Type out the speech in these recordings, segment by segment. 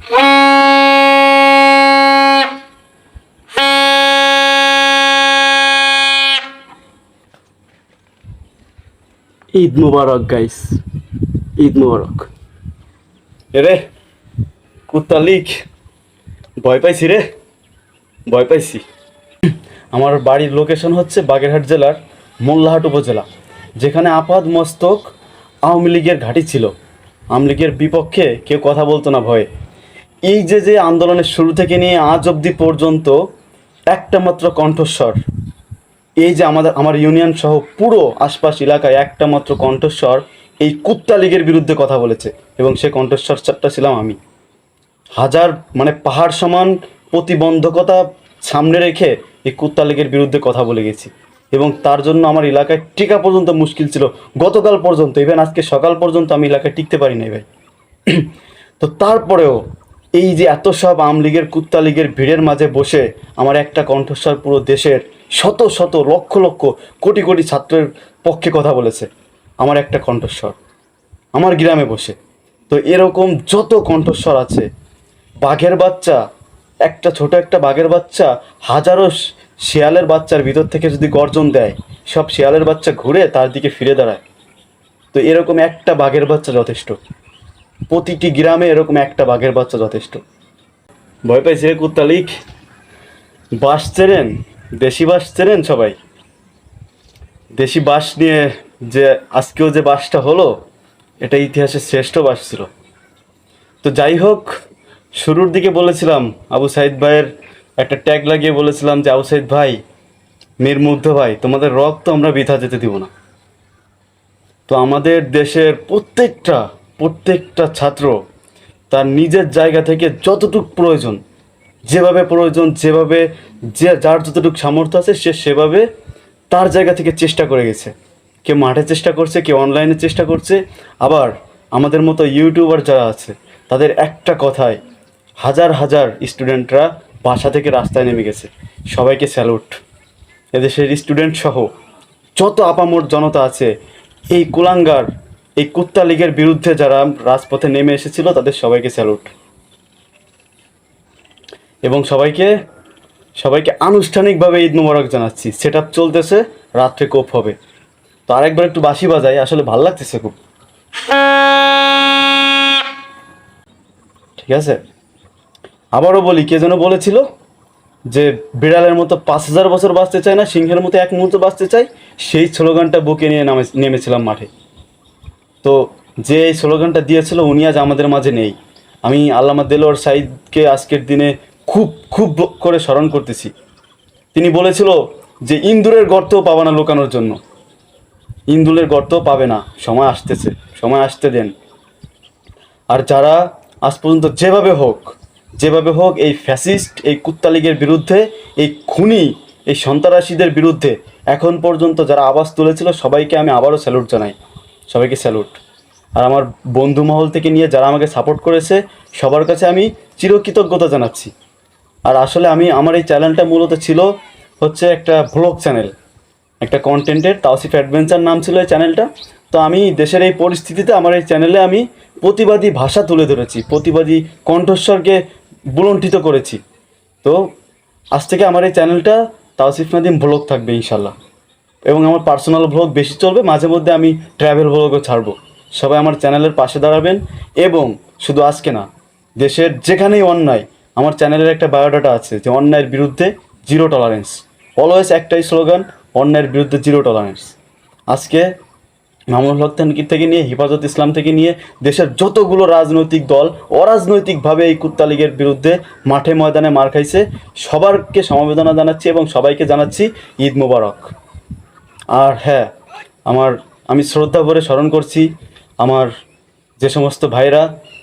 ঈদ মুবারক গাইস ঈদ মুবারক। এরে, কুত্তা লিক। ভয় পাইছি রে। ভয় পাইছি। আমার বাড়ির লোকেশন হচ্ছে বাগেরহাট জেলার মোল্লাহাট উপজেলা, যেখানে আপাদ মস্তক আওয়ামী লীগের ঘাঁটি ছিল। আওয়ামী লীগের বিপক্ষে কেউ কথা বলতো না ভয়ে। এই যে যে আন্দোলনের শুরু থেকে নিয়ে আজ অবধি পর্যন্ত একটা মাত্র কণ্ঠস্বর, এই যে আমাদের, আমার ইউনিয়ন সহ পুরো আশপাশ এলাকায় একটা মাত্র কণ্ঠস্বর এই কুত্তা লীগের বিরুদ্ধে কথা বলেছে এবং সে কণ্ঠস্বরটা ছিলাম আমি। হাজার মানে পাহাড় সমান প্রতিবন্ধকতা সামনে রেখে এই কুত্তা লীগের বিরুদ্ধে কথা বলে গেছি এবং তার জন্য আমার এলাকায় টিকা পর্যন্ত মুশকিল ছিল। গতকাল পর্যন্ত ইভেন আজকে সকাল পর্যন্ত আমি এলাকায় টিকতে পারি নাই ভাই। তো তারপরেও এই যে এত সব আম লীগের, কুত্তা লীগের ভিড়ের মাঝে বসে আমার একটা কণ্ঠস্বর পুরো দেশের শত শত, লক্ষ লক্ষ, কোটি কোটি ছাত্রের পক্ষে কথা বলেছে। আমার একটা কণ্ঠস্বর। আমার গ্রামে বসে। তো এরকম যত কণ্ঠস্বর আছে, বাঘের বাচ্চা, একটা ছোট একটা বাঘের বাচ্চা, হাজারো শেয়ালের বাচ্চার ভিতর থেকে যদি গর্জন দেয়, সব শেয়ালের বাচ্চা ঘুরে তার দিকে ফিরে দাঁড়ায়। তো এরকম একটা বাঘের বাচ্চা যথেষ্ট। প্রতিটি গ্রামে এরকম একটা বাঘের বাচ্চা যথেষ্ট। ভয় পাইছে কুত্তা লিক। বাস চেনেন? দেশি বাস চেনেন সবাই? দেশি বাস নিয়ে যে আজকেও যে বাসটা হলো, এটা ইতিহাসের শ্রেষ্ঠ বাস ছিল। তো যাই হোক, শুরুর দিকে বলেছিলাম, আবু সাইদ ভাইয়ের একটা ট্যাগ লাগিয়ে বলেছিলাম যে, আবু সাইদ ভাই মীর মুগ্ধ ভাই, তোমাদের রক্ত আমরা বৃথা যেতে দিব না। তো আমাদের দেশের প্রত্যেকটা প্রত্যেকটা ছাত্র তার নিজের জায়গা থেকে যতটুক প্রয়োজন, যেভাবে প্রয়োজন, যেভাবে যে যার যতটুকু সামর্থ্য আছে সে সেভাবে তার জায়গা থেকে চেষ্টা করে গেছে। কেউ মাঠে চেষ্টা করছে, কেউ অনলাইনে চেষ্টা করছে, আবার আমাদের মতো ইউটিউবার যারা আছে, তাদের একটা কথায় হাজার হাজার স্টুডেন্টরা বাসা থেকে রাস্তায় নেমে গেছে। সবাইকে স্যালুট এদেশের স্টুডেন্ট সহ যত আপামোর জনতা আছে, এই কুলাঙ্গার এই কুত্তা লীগের বিরুদ্ধে যারা রাজপথে নেমে এসেছিল, তাদের সবাইকে স্যালুট। এবং সবাইকে সবাইকে আনুষ্ঠানিকভাবে ঈদ মোবারক জানাচ্ছি। সেট আপ চলতেছে, রাত্রে কোপ হবে। তো আরেকবার একটু বাঁশি বাজাই, আসলে ভালো লাগতেছে খুব। ঠিক আছে? আবারও বলি, কে যেন বলেছিল যে বিড়ালের মতো পাঁচ হাজার বছর বাঁচতে চায় না, সিংহের মতো এক মুহূর্ত বাঁচতে চাই সেই স্লোগানটা বুকে নিয়ে নামে নেমেছিলাম মাঠে। তো যে এই স্লোগানটা দিয়েছিল, উনি আজ আমাদের মাঝে নেই। আমি আল্লামা দেলোয়ার সাইদকে আজকের দিনে খুব খুব করে স্মরণ করতেছি। তিনি বলেছিল যে, ইন্দুরের গর্তও পাবে না লুকানোর জন্য। ইন্দুরের গর্তও পাবে না, সময় আসতেছে, সময় আসতে দেন। আর যারা আজ পর্যন্ত যেভাবে হোক যেভাবে হোক এই ফ্যাসিস্ট, এই কুত্তা লীগের বিরুদ্ধে, এই খুনি, এই সন্ত্রাসীদের বিরুদ্ধে, এখন পর্যন্ত যারা আওয়াজ তুলেছিল, সবাইকে আমি আবারও স্যালুট জানাই। সবাইকে স্যালুট আর আমার বন্ধু মহল থেকে নিয়ে যারা আমাকে সাপোর্ট করেছে, সবার কাছে আমি চিরকৃতজ্ঞতা জানাচ্ছি। আর আসলে আমি, আমার এই চ্যানেলটা মূলত ছিল হচ্ছে একটা ভ্লগ চ্যানেল একটা কন্টেন্টের তাওসিফ অ্যাডভেঞ্চার নাম ছিল এই চ্যানেলটা তো আমি দেশের এই পরিস্থিতিতে আমার এই চ্যানেলে আমি প্রতিবাদী ভাষা তুলে ধরেছি, প্রতিবাদী কণ্ঠস্বরকে বুলণ্ঠিত করেছি। তো আজ থেকে আমার এই চ্যানেলটা তাওসিফ নাদিম ভ্লগ থাকবে ইনশাল্লাহ এবং আমার পার্সোনাল ভ্লগ বেশি চলবে, মাঝে মধ্যে আমি ট্র্যাভেল ভ্লগও ছাড়বো। সবাই আমার চ্যানেলের পাশে দাঁড়াবেন এবং শুধু আজকে না, দেশের যেখানেই অন্যায়, আমার চ্যানেলের একটা বায়োডাটা আছে যে অন্যায়ের বিরুদ্ধে জিরো টলারেন্স অলওয়েজ একটাই স্লোগান অন্যায়ের বিরুদ্ধে জিরো টলারেন্স আজকে মামুনুল হক থেকে নিয়ে, হেফাজত ইসলাম থেকে নিয়ে, দেশের যতগুলো রাজনৈতিক দল অরাজনৈতিকভাবে এই কুত্তা লীগের বিরুদ্ধে মাঠে ময়দানে মার খাইছে, সবারকে সমবেদনা জানাচ্ছি এবং সবাইকে জানাচ্ছি ঈদ মোবারক। আর হ্যাঁ আমার, আমি শ্রদ্ধা ভরে স্মরণ করছি আমার যে সমস্ত ভাইরা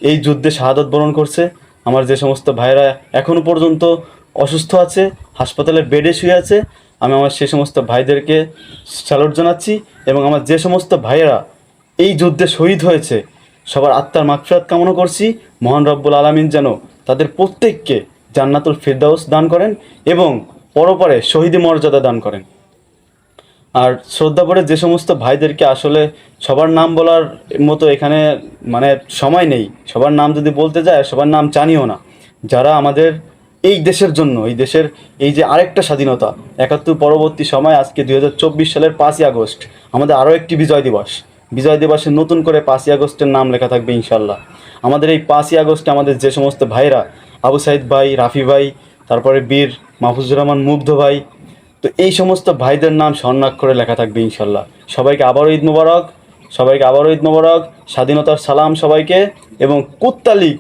এই যুদ্ধে শাহাদত বরণ করছে, আমার যে সমস্ত ভাইরা এখনও পর্যন্ত অসুস্থ আছে হাসপাতালে বেডে শুয়ে আছে, আমি আমার সে সমস্ত ভাইদেরকে স্যালুট জানাচ্ছি এবং আমার যে সমস্ত ভাইয়েরা এই যুদ্ধে শহীদ হয়েছে, সবার আত্মার মাগফিরাত কামনা করছি, মহান রব্বুল আলমিন যেন তাদের প্রত্যেককে জান্নাতুল ফিরদাউস দান করেন এবং পরপরে শহীদি মর্যাদা দান করেন। আর শ্রদ্ধা করে যে সমস্ত ভাইদেরকে আসলে সবার নাম বলার মতো এখানে মানে সময় নেই, সবার নাম যদি বলতে যায়, সবার নাম জানিও না। যারা আমাদের এই দেশের জন্য, এই দেশের এই যে আরেকটা স্বাধীনতা, একাত্তর পরবর্তী সময় আজকে দু হাজার চব্বিশ সালের পাঁচই আগস্ট, আমাদের আরও একটি বিজয় দিবস। বিজয় দিবসে নতুন করে পাঁচই আগস্টের নাম লেখা থাকবে ইনশাল্লাহ আমাদের এই পাঁচই আগস্টে আমাদের যে সমস্ত ভাইরা, আবু সাইদ ভাই, রাফি ভাই, তারপরে বীর মাহফুজুর রহমান মুগ্ধ ভাই তো এই সমস্ত ভাইদের নাম স্বর্ণাক্ষরে লেখা থাকবে ইনশাল্লাহ। সবাইকে আবারও ঈদ মোবারক, সবাইকে আবারও ঈদ মোবারক, স্বাধীনতার সালাম সবাইকে, এবং কুত্তা লীগ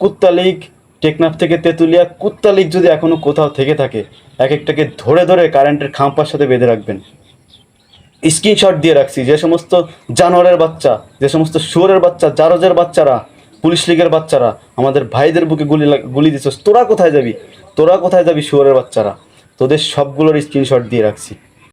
কুত্তা লীগ টেকনাফ থেকে তেঁতুলিয়া কুত্তা যদি এখনও কোথাও থেকে থাকে এক একটাকে ধরে ধরে কারেন্টের খাম্পার সাথে বেঁধে রাখবেন। স্ক্রিনশট দিয়ে রাখছি, যে সমস্ত জানোয়ারের বাচ্চা, যে সমস্ত শুয়োরের বাচ্চা, জারজের বাচ্চারা, পুলিশ লীগের বাচ্চারা, আমাদের ভাইদের বুকে গুলি গুলি দিচ্ছিস, তোরা কোথায় যাবি? তোরা কোথায় যাবি শুয়োরের বাচ্চারা? তোদের সবগুলোর স্ক্রিনশট দিয়ে রাখছি।